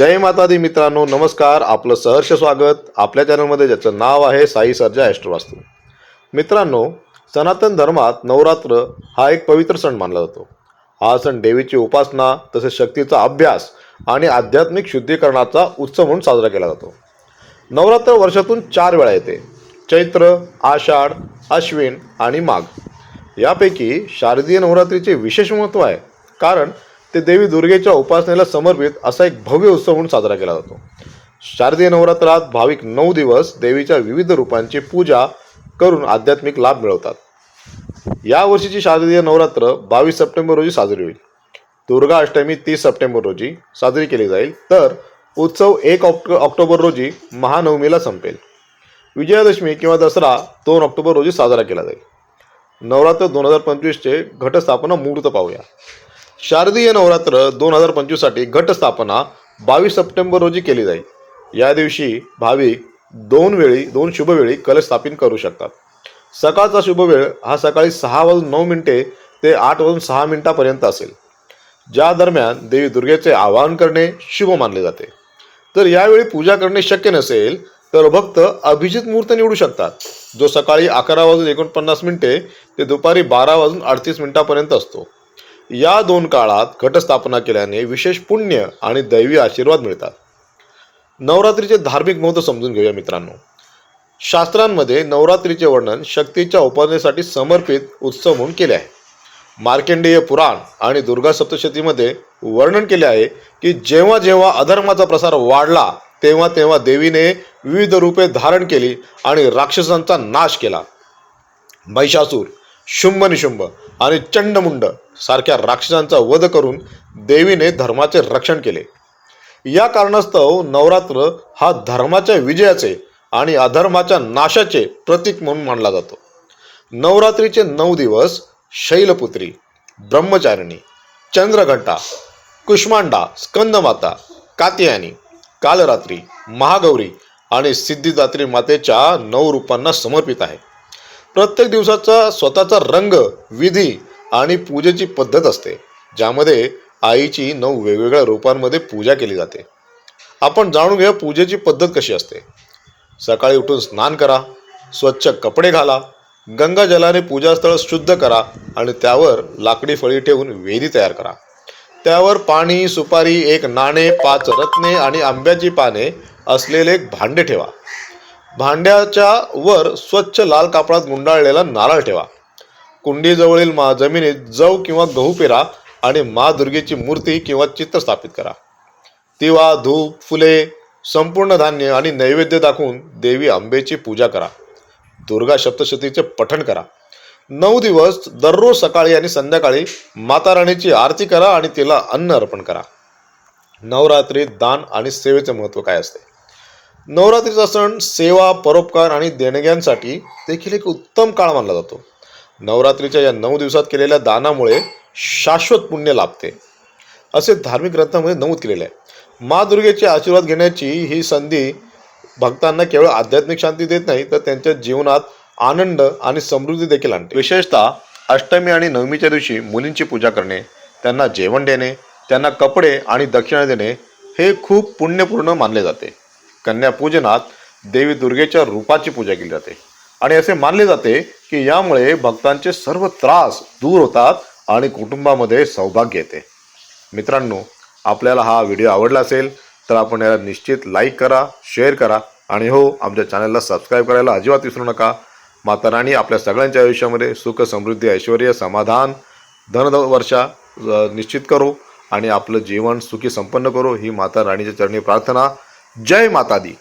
जय माता दी मित्रांनो नमस्कार. आपलं सहर्ष स्वागत. आपल्या चॅनलमध्ये ज्याचं नाव आहे साई सर्जा ॲस्ट्रोवास्तू. मित्रांनो सनातन धर्मात नवरात्र हा एक पवित्र सण मानला जातो. हा सण देवीची उपासना तसेच शक्तीचा अभ्यास आणि आध्यात्मिक शुद्धीकरणाचा उत्सव म्हणून साजरा केला जातो. नवरात्र वर्षातून चार वेळा येते. चैत्र आषाढ अश्विन आणि माघ. यापैकी शारदीय नवरात्रीचे विशेष महत्त्व आहे. कारण ते देवी दुर्गेच्या उपासनेला समर्पित असा एक भव्य उत्सव म्हणून साजरा केला जातो. शारदीय नवरात्रात भाविक नऊ दिवस देवीच्या विविध रूपांची पूजा करून आध्यात्मिक लाभ मिळवतात. या वर्षीची शारदीय नवरात्र बावीस सप्टेंबर रोजी साजरी होईल. दुर्गा अष्टमी तीस सप्टेंबर रोजी साजरी केली जाईल. तर उत्सव एक ऑक्टो ऑक्टोबर रोजी महानवमीला संपेल. विजयादशमी किंवा दसरा दोन ऑक्टोबर रोजी साजरा केला जाईल. नवरात्र दोन हजार पंचवीसचे घटस्थापना मुहूर्त पाहूया. शारदीय नवरात्र दोन हजार पंचवीससाठी घटस्थापना बावीस सप्टेंबर रोजी केली जाईल. या दिवशी भाविक दोन वेळी दोन शुभवेळी कलश स्थापित करू शकतात. सकाळचा शुभवेळ हा सकाळी सहा वाजून नऊ मिनिटे ते आठ वाजून सहा मिनिटापर्यंत असेल. ज्या दरम्यान देवी दुर्गेचे आवाहन करणे शुभ मानले जाते. तर यावेळी पूजा करणे शक्य नसेल तर भक्त अभिजित मुहूर्त निवडू शकतात जो सकाळी अकरा वाजून एकोणपन्नास मिनिटे ते दुपारी बारा वाजून अडतीस मिनिटापर्यंत असतो. या दोन काळात घटस्थापना केल्याने विशेष पुण्य आणि दैवी आशीर्वाद मिळतात. नवरात्रीचे धार्मिक महत्त्व समजून घेऊया मित्रांनो. शास्त्रांमध्ये नवरात्रीचे वर्णन शक्तीच्या उपासनेसाठी समर्पित उत्सव म्हणून केले आहे. मार्कंडेय पुराण आणि दुर्गा सप्तशतीमध्ये वर्णन केले आहे की जेव्हा जेव्हा अधर्माचा प्रसार वाढला तेव्हा तेव्हा देवीने विविध रूपे धारण केली आणि राक्षसांचा नाश केला. महिषासूर शुंभ निशुंभ आणि चंडमुंड सारख्या राक्षसांचा वध करून देवीने धर्माचे रक्षण केले. या कारणास्तव नवरात्र हा धर्माच्या विजयाचे आणि अधर्माच्या नाशाचे प्रतीक म्हणून मानला जातो. नवरात्रीचे नऊ दिवस शैलपुत्री ब्रह्मचारिणी चंद्रघंटा कुष्मांडा स्कंदमाता कात्यायनी कालरात्री महागौरी आणि सिद्धिदात्री मातेच्या नऊ रूपांना समर्पित आहे. प्रत्येक दिवसाचा स्वतःचा रंग विधी आणि पूजेची पद्धत असते ज्यामध्ये आईची नऊ वेगवेगळ्या रूपांमध्ये पूजा केली जाते. आपण जाणून घेऊया पूजेची पद्धत कशी असते. सकाळी उठून स्नान करा स्वच्छ कपडे घाला गंगा जलाने पूजास्थळ शुद्ध करा आणि त्यावर लाकडी फळी ठेवून वेदी तयार करा. त्यावर पाणी सुपारी एक नाणे पाच रत्ने आणि आंब्याची पाने असलेले एक भांडे ठेवा. भांड्याच्या वर स्वच्छ लाल कापडात गुंडाळलेला नारळ ठेवा. कुंडीजवळील मा जमिनीत जव किंवा गहू पेरा आणि मा दुर्गेची मूर्ती किंवा चित्र स्थापित करा. तिवा धूप फुले संपूर्ण धान्य आणि नैवेद्य दाखवून देवी आंबेची पूजा करा. दुर्गा सप्तशतीचे पठण करा. नऊ दिवस दररोज सकाळी आणि संध्याकाळी माता राणीची आरती करा आणि तिला अन्न अर्पण करा. नवरात्रीत दान आणि सेवेचे महत्त्व काय असते? नवरात्रीचा सण सेवा परोपकार आणि देणग्यांसाठी देखील एक उत्तम काळ मानला जातो. नवरात्रीच्या या नऊ दिवसात केलेल्या दानामुळे शाश्वत पुण्य लाभते. असे धार्मिक ग्रंथामध्ये नमूद केलेले आहे. मा दुर्गेचे आशीर्वाद घेण्याची ही संधी भक्तांना केवळ आध्यात्मिक शांती देत नाही तर त्यांच्या जीवनात आनंद आणि समृद्धी देखील आणते. विशेषतः अष्टमी आणि नवमीच्या दिवशी मुलींची पूजा करणे त्यांना जेवण देणे त्यांना कपडे आणि दक्षिणा देणे हे खूप पुण्यपूर्ण मानले जाते. कन्यापूजनात देवी दुर्गेच्या रूपाची पूजा केली जाते. आणि असे मानले जाते की यामुळे भक्तांचे सर्व त्रास दूर होतात आणि कुटुंबामध्ये सौभाग्य येते. मित्रांनो आपल्याला हा व्हिडिओ आवडला असेल तर आपण याला निश्चित लाईक करा शेअर करा आणि हो आमच्या चॅनलला सबस्क्राईब करायला अजिबात विसरू नका. माता राणी आपल्या सगळ्यांच्या आयुष्यामध्ये सुख समृद्धी ऐश्वर समाधान धनवर्षा निश्चित करो आणि आपलं जीवन सुखी संपन्न करो. ही माता राणीच्या चरणी प्रार्थना. जय माता दी।